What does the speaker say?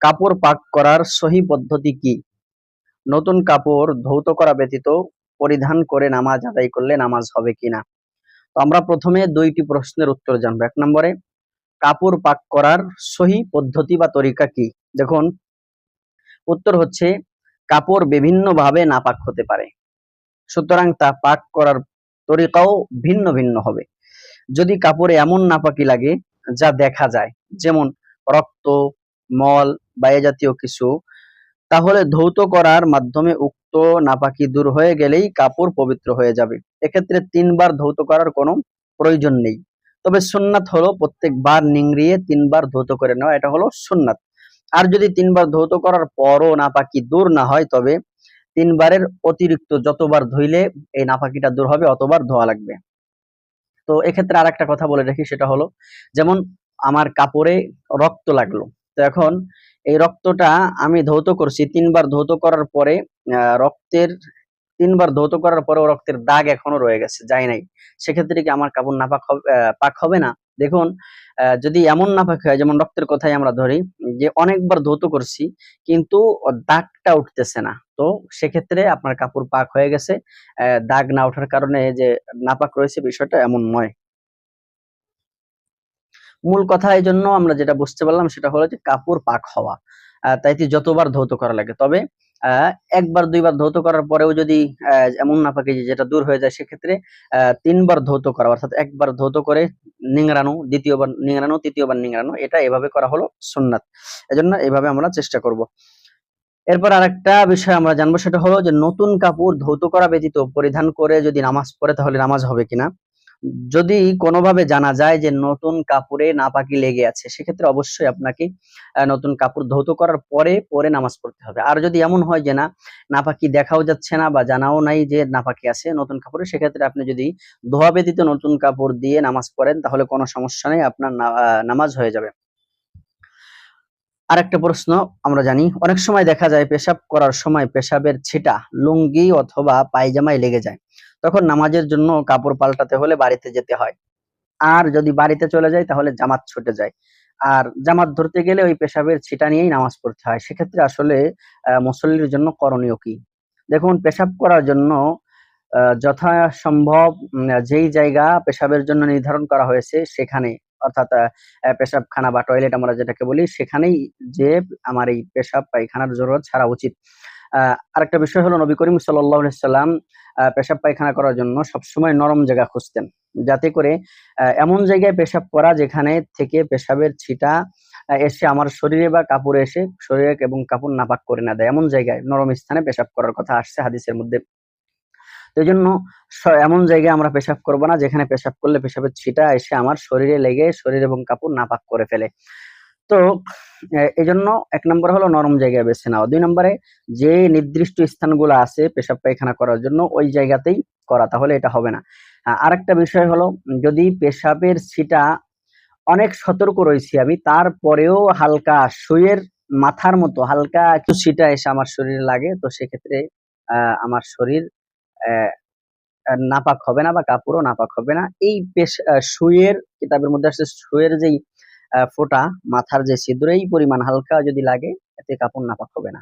কাপড় পাক করার সহি পদ্ধতি কি? নতুন কাপড় ধৌত করা ব্যতীত পরিধান করে নামাজ আদায় করলে নামাজ হবে কিনা তো আমরা প্রথমে দুইটি প্রশ্নের উত্তর জানব। এক নম্বরে, কাপড় পাক করার সহি পদ্ধতি বা তরিকা কি? দেখুন, উত্তর হচ্ছে কাপড় বিভিন্নভাবে নাপাক হতে পারে। সুতরাং তা পাক করার তরিকাও ভিন্ন ভিন্ন হবে। যদি কাপড়ে এমন নাপাকি লাগে, যা দেখা যায়, যেমন রক্ত, মল বা এ জাতীয় কিছু, তাহলে ধৌত করার মাধ্যমে উক্ত নাপাকি দূর হয়ে গেলেই কাপড় পবিত্র হয়ে যাবে। এক্ষেত্রে তিনবার ধৌত করার কোনো প্রয়োজন নেই। তবে সুন্নাত হলো প্রত্যেকবার নিংড়িয়ে তিনবার ধৌত করে নেওয়া, এটা হলো সুন্নাত। আর যদি তিনবার ধৌত করার পরও নাপাকি দূর না হয়, তবে তিনবারের অতিরিক্ত যতবার ধুইলে এই নাপাকিটা দূর হবে, অতবার ধোয়া লাগবে। তো এক্ষেত্রে আর একটা কথা বলে রাখি, সেটা হলো, যেমন আমার কাপড়ে রক্ত লাগল তো এখন এই রক্তটা আমি ধৌত করছি, তিনবার ধৌত করার পরে রক্তের, তিনবার ধৌত করার পরেও রক্তের দাগ এখনও রয়ে গেছে, যায় নাই। সেক্ষেত্রে কি আমার কাপড় নাপাক হবে পাক হবে না? দেখুন যদি এমন নাপাক হয়, যেমন রক্তের কথাই আমরা ধরি, যে অনেকবার ধৌত করছি, কিন্তু দাগটা উঠতেছে না। তো সেক্ষেত্রে আপনার কাপড় পাক হয়ে গেছে দাগ না ওঠার কারণে যে নাপাক রয়েছে বিষয়টা এমন নয়। মূল কথা এই জন্য আমরা যেটা বুঝতে পারলাম সেটা হলো যে কাপড় পাক হওয়া। আহ, তাইতে যতবার ধৌত করা লাগে। তবে একবার দুইবার ধৌত করার পরেও যদি এমন না পাকে যেটা দূর হয়ে যায় সেক্ষেত্রে তিনবার ধৌত করা। অর্থাৎ একবার ধৌত করে নিংড়ানো দ্বিতীয়বার নিংড়ানো তৃতীয়বার নিংড়ানো এটা এভাবে করা হলো সুন্নাত। এজন্য এভাবে আমরা চেষ্টা করব। এরপর আরেকটা বিষয় আমরা জানব সেটা হলো যে নতুন কাপড় ধৌত করা ব্যতীত পরিধান করে যদি নামাজ পড়ে তাহলে নামাজ হবে কিনা? যদি কোনোভাবে জানা যায় যে নতুন কাপড়ে নাপাকি লেগে আছে, সেক্ষেত্রে অবশ্যই আপনাকে নতুন কাপড় ধৌত করার পরে পরে নামাজ পড়তে হবে। আর যদি এমন হয় যে না, নাপাকি দেখাও যাচ্ছে না বা জানাও নাই যে নাপাকি আছে নতুন কাপড়ে, সেক্ষেত্রে আপনি যদি ধোয়া ব্যতীত নতুন কাপড় দিয়ে নামাজ পড়েন, তাহলে কোনো সমস্যা নেই, আপনার নামাজ হয়ে যাবে। আর একটা প্রশ্ন আমরা জানি, অনেক সময় দেখা যায় পেশাব করার সময় পেশাবের ছিটা, লুঙ্গি অথবা পায়জামায় লেগে যায়। তখন নামাজের জন্য কাপড় পাল্টাতে হলে বাড়িতে যেতে হয়। আর যদি বাড়িতে চলে যায়, তাহলে জামাত ছুটে যায়। আর জামাত ধরতে গেলে ওই পেশাবের ছিটা নিয়েই নামাজ পড়তে হয়। সেক্ষেত্রে আসলে মুসল্লির জন্য করণীয় কি? দেখুন, পেশাব করার জন্য যথাসম্ভব যেই জায়গা পেশাবের জন্য নির্ধারণ করা হয়েছে, সেখানে, অর্থাৎ পেশাবখানা বা টয়লেট আমরা যেটাকে বলি, সেখানেই যে আমার এই পেশাব, পায়খানার জরুরত ছাড়া উচিত। আরেকটা বিষয় হলো নবী করিম সাল্লাম পেশাব পায়খানা করার জন্য সবসময় নরম জায়গা খুঁজতেন। যাতে করে এমন জায়গায় পেশাব করা যেখানে থেকে পেশাবের ছিটা এসে আমার শরীরে বা কাপড়ে এসে শরীরে এবং কাপড় নাপাক করে না দেয়। এমন জায়গায়, নরম স্থানে পেশাব করার কথা আসছে হাদিসের মধ্যে। তো জন্য এমন জায়গায় আমরা পেশাব করব না, যেখানে পেশাব করলে পেশাবের ছিটা এসে আমার শরীরে লেগে শরীর এবং কাপড় নাপাক করে ফেলে। তো এই জন্য এক নম্বর হলো নরম জায়গায় বেছে নেওয়া। দুই নম্বরে যে নির্দিষ্ট স্থানগুলো আছে পেশাব পায়খানা করার জন্য ওই জায়গাতেই করা, তাহলে এটা হবে না। আরেকটা বিষয় হলো যদি পেশাবের ছিটা অনেক সতর্ক রয়েছি আমি, তারপরেও হালকা সুইয়ের মাথার মতো হালকা একটু ছিটা এসে আমার শরীরে লাগে, তো সেক্ষেত্রে আমার শরীর নাপাক হবে না বা কাপড়ও নাপাক হবে না। এই পেশ সুইয়ের কিতাবের মধ্যে আসছে সুইয়ের যেই ফোঁটা মাথার যে ছিদ্র এই পরিমাণ হালকা যদি লাগে এতে কাপড় নাপাক হবে না।